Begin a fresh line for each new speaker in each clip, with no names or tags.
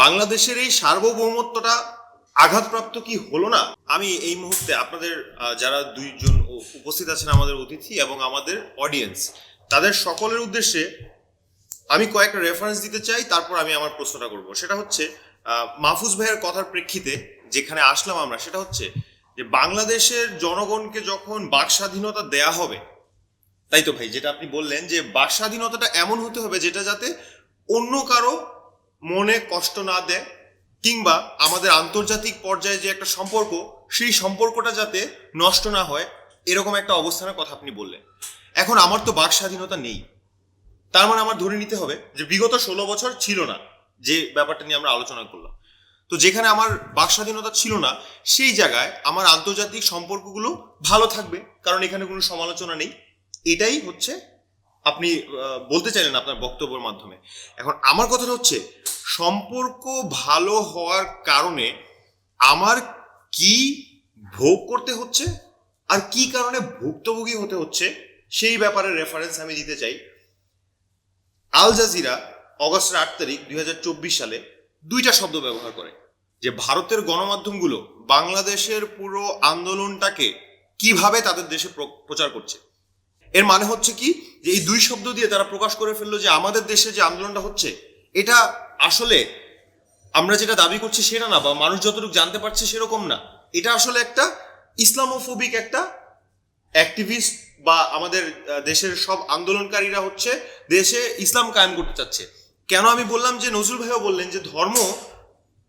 বাংলাদেশের এই সার্বভৌমত্বটা আঘাতপ্রাপ্ত কি হলো না? আমি এই মুহূর্তে আপনাদের যারা দুইজন উপস্থিত আছেন আমাদের অতিথি এবং আমাদের অডিয়েন্স তাদের সকলের উদ্দেশ্যে আমি কয়েকটা রেফারেন্স দিতে চাই, তারপর আমি আমার প্রশ্নটা করব। সেটা হচ্ছে মাহফুজ ভাইয়ের কথার প্রেক্ষিতে যেখানে আসলাম আমরা, সেটা হচ্ছে যে বাংলাদেশের জনগণকে যখন বাক স্বাধীনতা দেয়া হবে, তাই তো ভাই, যেটা আপনি বললেন যে বাক স্বাধীনতাটা এমন হতে হবে যেটা যাতে অন্য কারও মনে কষ্ট না দেয়, কিংবা আমাদের আন্তর্জাতিক পর্যায়ে যে একটা সম্পর্ক, সেই সম্পর্কটা যাতে নষ্ট না হয়, এরকম একটা অবস্থানের কথা আপনি বললেন। এখন আমার তো বাক স্বাধীনতা নেই। তার মানে আমার ধরে নিতে হবে যে বিগত ষোলো বছর ছিল না যে ব্যাপারটা নিয়ে আমরা আলোচনা করলাম। তো যেখানে আমার বাক স্বাধীনতা ছিল না, সেই জায়গায় আমার আন্তর্জাতিক সম্পর্কগুলো ভালো থাকবে, কারণ এখানে কোনো সমালোচনা নেই। এটাই হচ্ছে আপনি বলতে চাইলেন আপনার বক্তব্যের মাধ্যমে। এখন আমার কথাটা হচ্ছে, সম্পর্ক ভালো হওয়ার কারণে আমার কি ভোগ করতে হচ্ছে আর কি কারণে ভুক্তভোগী হতে হচ্ছে সেই ব্যাপারে রেফারেন্স আমি দিতে চাই। আল জাজিরা অগস্টের আট তারিখ দুই হাজার চব্বিশ সালে দুইটা শব্দ ব্যবহার করে যে ভারতের গণমাধ্যমগুলো বাংলাদেশের পুরো আন্দোলনটাকে কীভাবে তাদের দেশে প্র- প্রচার করছে। এর মানে হচ্ছে কি? যে এই দুই শব্দ দিয়ে তারা প্রকাশ করে ফেলল যে আমাদের দেশে যে আন্দোলনটা হচ্ছে, এটা আসলে আমরা যেটা দাবি করছি সেটা না, বা মানুষ যতটুকু জানতে পারছে সেরকম না। এটা আসলে একটা ইসলামোফোবিক একটা অ্যাক্টিভিস্ট বা আমাদের দেশের সব আন্দোলনকারীরা হচ্ছে দেশে ইসলাম কায়েম করতে চাচ্ছে। কেন আমি বললাম যে নজরুল ভাইও বললেন যে ধর্ম,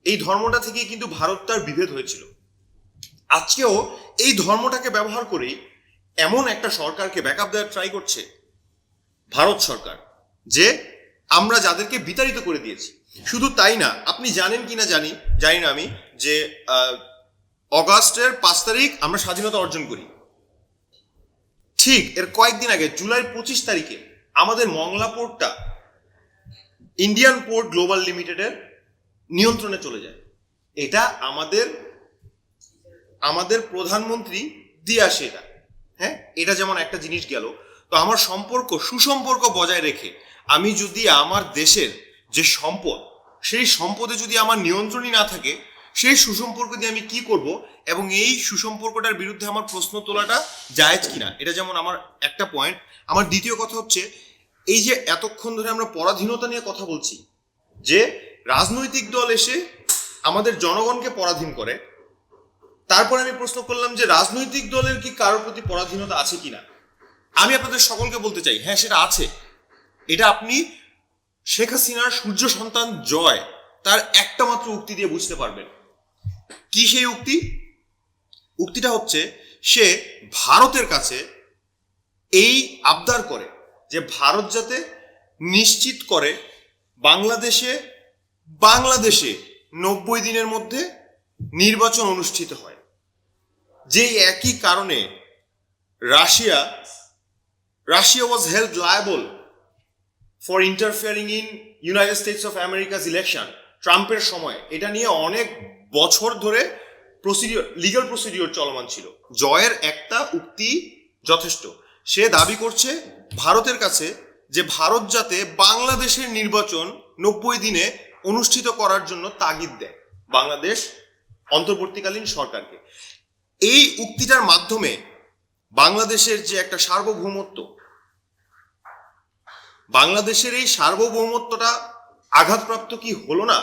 এই ধর্মটা থেকেই কিন্তু ভারত তার বিভেদ হয়েছিল। আজকেও এই ধর্মটাকে ব্যবহার করেই এমন একটা সরকারকে ব্যাকআপ দেওয়ার ট্রাই করছে ভারত সরকার, যে আমরা যাদেরকে বিতাড়িত করে দিয়েছি। শুধু তাই না, আপনি জানেন কিনা জানি জানি না আমি, যে অগাস্টের পাঁচ তারিখ আমরা স্বাধীনতা অর্জন করি। ঠিক, এর কয়েকদিন আগে, জুলাই পঁচিশ তারিখে, আমাদের মংলা পোর্টটা ইন্ডিয়ান পোর্ট গ্লোবাল লিমিটেডের নিয়ন্ত্রণে চলে যায়। এটা আমাদের আমাদের প্রধানমন্ত্রী দিয়ে আসে এটা। হ্যাঁ এটা যেমন একটা জিনিস গেল, তো আমার সম্পর্ক, সুসম্পর্ক বজায় রেখে আমি যদি আমার দেশের যে সম্পদ, সেই সম্পদে যদি আমার নিয়ন্ত্রণই না থাকে, সেই সুসম্পর্ক দিয়ে আমি কি করব এবং এই সুসম্পর্কটার বিরুদ্ধে আমার প্রশ্ন তোলাটা জায়েজ কিনা, এটা যেমন আমার একটা পয়েন্ট আমার দ্বিতীয় কথা হচ্ছে, এই যে এতক্ষণ ধরে আমরা পরাধীনতা নিয়ে কথা বলছি, যে রাজনৈতিক দল এসে আমাদের জনগণকে পরাধীন করে তারপরে আমি প্রশ্ন করলাম যে রাজনৈতিক দলের কি কারোর প্রতি পরাধীনতা আছে কিনা? আমি আপনাদের সকলকে বলতে চাই হ্যাঁ সেটা আছে। এটা আপনি শেখ হাসিনার সূর্য সন্তান জয় তার একটা মাত্র উক্তি দিয়ে বুঝতে পারবেন। কি সেই উক্তি? উক্তিটা হচ্ছে, সে ভারতের কাছে এই আবদার করে যে ভারত যাতে নিশ্চিত করে বাংলাদেশে বাংলাদেশে নব্বই দিনের মধ্যে নির্বাচন অনুষ্ঠিত হয়। যেই একই কারণে Russia Russia was held liable for interfering in United States of America's election ট্রাম্পের সময়। এটা নিয়ে অনেক বছর ধরে প্রসিডিওর লিগাল প্রসিডিওর চলমান ছিল। জয়ের একটা উক্তি যথেষ্ট। সে দাবি করছে ভারতের কাছে যে ভারত যাতে বাংলাদেশের নির্বাচন নব্বই দিনে অনুষ্ঠিত করার জন্য তাগিদ দেয়। বাংলাদেশ অন্তর্বর্তীকালীন সরকারকে। এই উক্তিটার মাধ্যমে বাংলাদেশের যে একটা সার্বভৌমত্ব, বাংলাদেশের এই সার্বভৌমত্বটা আঘাতপ্রাপ্ত কি হলো না?